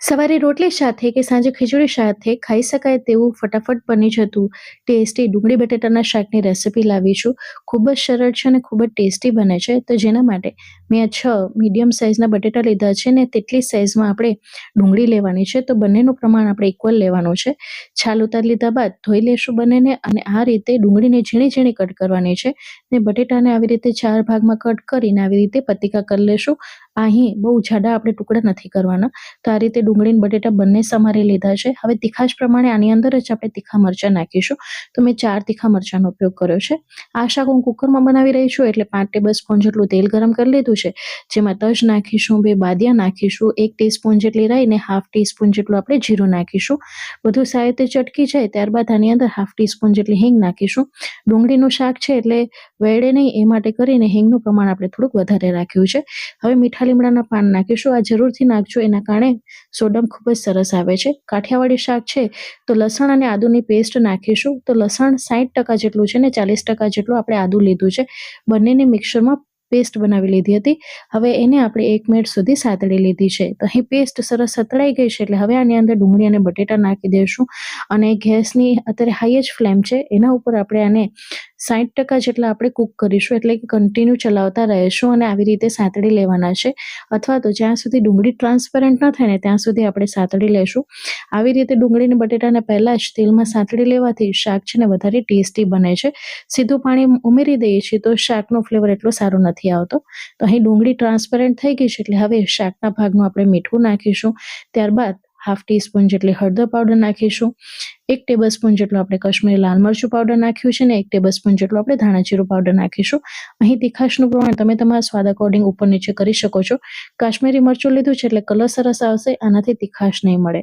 સવારે રોટલી સાથે કે સાંજે ખીચડી સાથે ખાઈ શકાય તેવું ફટાફટ બની જતું ટેસ્ટી ડુંગળી બટેટાના શાકની રેસિપી લાવી છું ખૂબ જ સરળ છે અને ખૂબ જ ટેસ્ટી બને છે. તો જેના માટે મેં છ મીડિયમ સાઇઝના બટેટા લીધા છે ને તેટલી સાઇઝમાં આપણે ડુંગળી લેવાની છે. તો બંનેનું પ્રમાણ આપણે ઇક્વલ લેવાનું છે. છાલ ઉતાર લીધા બાદ ધોઈ લેશું બંનેને અને આ રીતે ડુંગળીને ઝીણી ઝીણી કટ કરવાની છે ને બટેટાને આવી રીતે ચાર ભાગમાં કટ કરીને આવી રીતે પતિકા કરી લેશું. અહીં બહુ જાડા આપણે ટુકડા નથી કરવાના. તો આ રીતે ડુંગળી અને બટેટા બંને સમારી લીધા છે. હવે તીખાશ પ્રમાણે આની અંદર જ આપણે તીખા મરચાં નાખીશું. તો મેં ચાર તીખા મરચાંનો ઉપયોગ કર્યો છે. આ શાક હું કુકરમાં બનાવી રહી છું એટલે પાંચ ટેબલ સ્પૂન જેટલું તેલ ગરમ કરી લીધું છે. જેમાં તજ નાખીશું, બે બાદિયા નાખીશું, એક ટીસ્પૂન જેટલી રાઈ ને હાફ ટીસ્પૂન જેટલું આપણે જીરું નાખીશું. બધું સારી રીતે ચટકી જાય ત્યારબાદ આની અંદર હાફ ટીસ્પૂન જેટલી હિંગ નાખીશું. ડુંગળીનું શાક છે એટલે વેડે નહીં, એ માટે કરીને હિંગનું પ્રમાણ આપણે થોડુંક વધારે રાખ્યું છે. હવે મીઠા લીમડાના પાન નાખીશું. આ જરૂરથી નાખજો. એના કારણે સોડમ ખૂબ જ સરસ આવે છે. કાઠિયાવાડી શાક છે તો લસણ અને આદુની પેસ્ટ નાખીશું. તો લસણ સાઠ ટકા જેટલું છે ને ચાલીસ ટકા જેટલું આપણે આદુ લીધું છે. બંનેને મિક્સરમાં પેસ્ટ બનાવી લીધી હતી. હવે એને આપણે એક મિનિટ સુધી સાતળી લીધી છે. તો અહીં પેસ્ટ સરસ સતળાઈ ગઈ છે એટલે હવે આની અંદર ડુંગળી અને બટેટા નાખી દઈશું અને ગેસની અત્યારે હાઈ ફ્લેમ છે. એના ઉપર આપણે આને સાઠ ટકા જેટલા આપણે કૂક કરીશું, એટલે કે કન્ટિન્યુ ચલાવતા રહીશું અને આવી રીતે સાતળી લેવાના છે. અથવા તો જ્યાં સુધી ડુંગળી ટ્રાન્સપેરન્ટ ન થાય ને, ત્યાં સુધી આપણે સાતળી લેશું. આવી રીતે ડુંગળીને બટેટાને પહેલાં જ તેલમાં સાતળી લેવાથી શાક છે ને, વધારે ટેસ્ટી બને છે. સીધું પાણી ઉમેરી દઈએ છીએ તો શાકનો ફ્લેવર એટલો સારો નથી આવતો. તો અહીં ડુંગળી ટ્રાન્સપેરન્ટ થઈ ગઈ છે, એટલે હવે શાકના ભાગનું આપણે મીઠું નાખીશું. ત્યારબાદ હાફ ટીસ્પૂન જેટલી હળદર પાવડર નાખીશું, એક ટેબલ સ્પૂન જેટલું આપણે કશ્મીરી લાલ મરચું પાવડર નાખ્યું છે ને એક ટેબલ સ્પૂન જેટલું આપણે ધાણા જીરું પાવડર નાખીશું. અહીં તીખાશનું પ્રમાણ તમે તમારા સ્વાદ અકોર્ડિંગ ઉપર નીચે કરી શકો છો. કાશ્મીરી મરચું લીધું છે એટલે કલર સરસ આવશે, આનાથી તીખાશ નહીં મળે.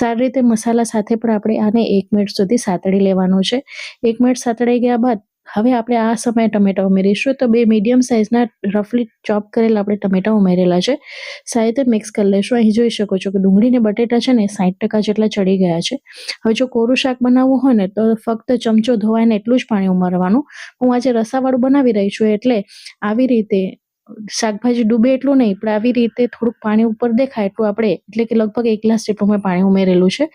સારી રીતે મસાલા સાથે પણ આપણે આને એક મિનિટ સુધી સાતળી લેવાનું છે. એક મિનિટ સાતળાઈ ગયા બાદ હવે આપણે આ સમયે ટમેટા ઉમેરીશું. તો બે મીડિયમ સાઇઝના રફલી ચોપ કરેલા આપણે ટમેટા ઉમેરેલા છે. સાથે મિક્સ કરી લઈશું અહીં જોઈ શકો છો કે ડુંગળીને બટેટા છે ને સાઠ ટકા જેટલા ચડી ગયા છે. હવે જો કોરું શાક બનાવવું હોય ને તો ફક્ત ચમચો ધોવાઈને એટલું જ પાણી ઉમેરવાનું. હું આજે રસાવાળું બનાવી રહી છું એટલે આવી રીતે શાકભાજી ડૂબે એટલું નહીં, પણ આવી રીતે થોડુંક પાણી ઉપર દેખાય એટલું આપણે, એટલે કે લગભગ એક ગ્લાસ જેટલું મેં પાણી ઉમેરેલું છે.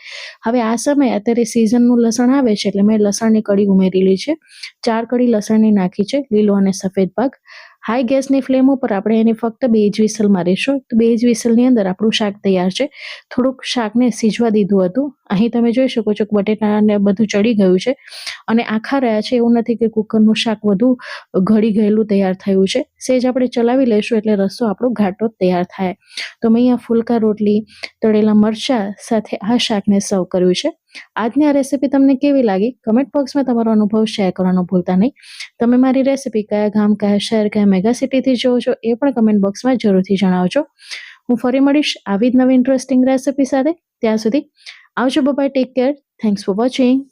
હવે આ સમયે અત્યારે સિઝનનું લસણ આવે છે, એટલે મેં લસણની કડી ઉમેરેલી છે. ચાર કડી લસણની નાખી છે, લીલો અને સફેદ ભાગ. હાઈ ગેસની ફ્લેમ ઉપર આપણે એને ફક્ત બે જ વિસલ મારીશું તો બે જ વિસલની અંદર આપણું શાક તૈયાર છે. થોડુંક શાકને સીજવા દીધું હતું. અહીં તમે જોઈ શકો છો કે બટેટાને બધું ચડી ગયું છે. અને આખા રહ્યા છે. એવું નથી કે કુકરનું શાક વધુ ઘડી ગયેલું તૈયાર થયું છે. સેજ આપણે ચલાવી લઈશું એટલે રસો આપણો ઘાટો તૈયાર થાય. તો મેં અહીંયા ફુલકા રોટલી, તળેલા મરચાં સાથે આ શાકને સર્વ કર્યું છે. આજની આ રેસીપી તમને કેવી લાગી? કમેન્ટ બોક્સમાં તમારો અનુભવ શેર કરવાનો ભૂલતા નહીં. તમે મારી રેસીપી કયા ગામ, કયા શહેર, કયા મેગા સિટીથી જોવો છો એ પણ કમેન્ટ બોક્સમાં જરૂરથી જણાવજો. હું ફરી મળીશ આવી જ નવી ઇન્ટરેસ્ટિંગ રેસીપી સાથે. ત્યાં સુધી આવજો bye take care thanks for watching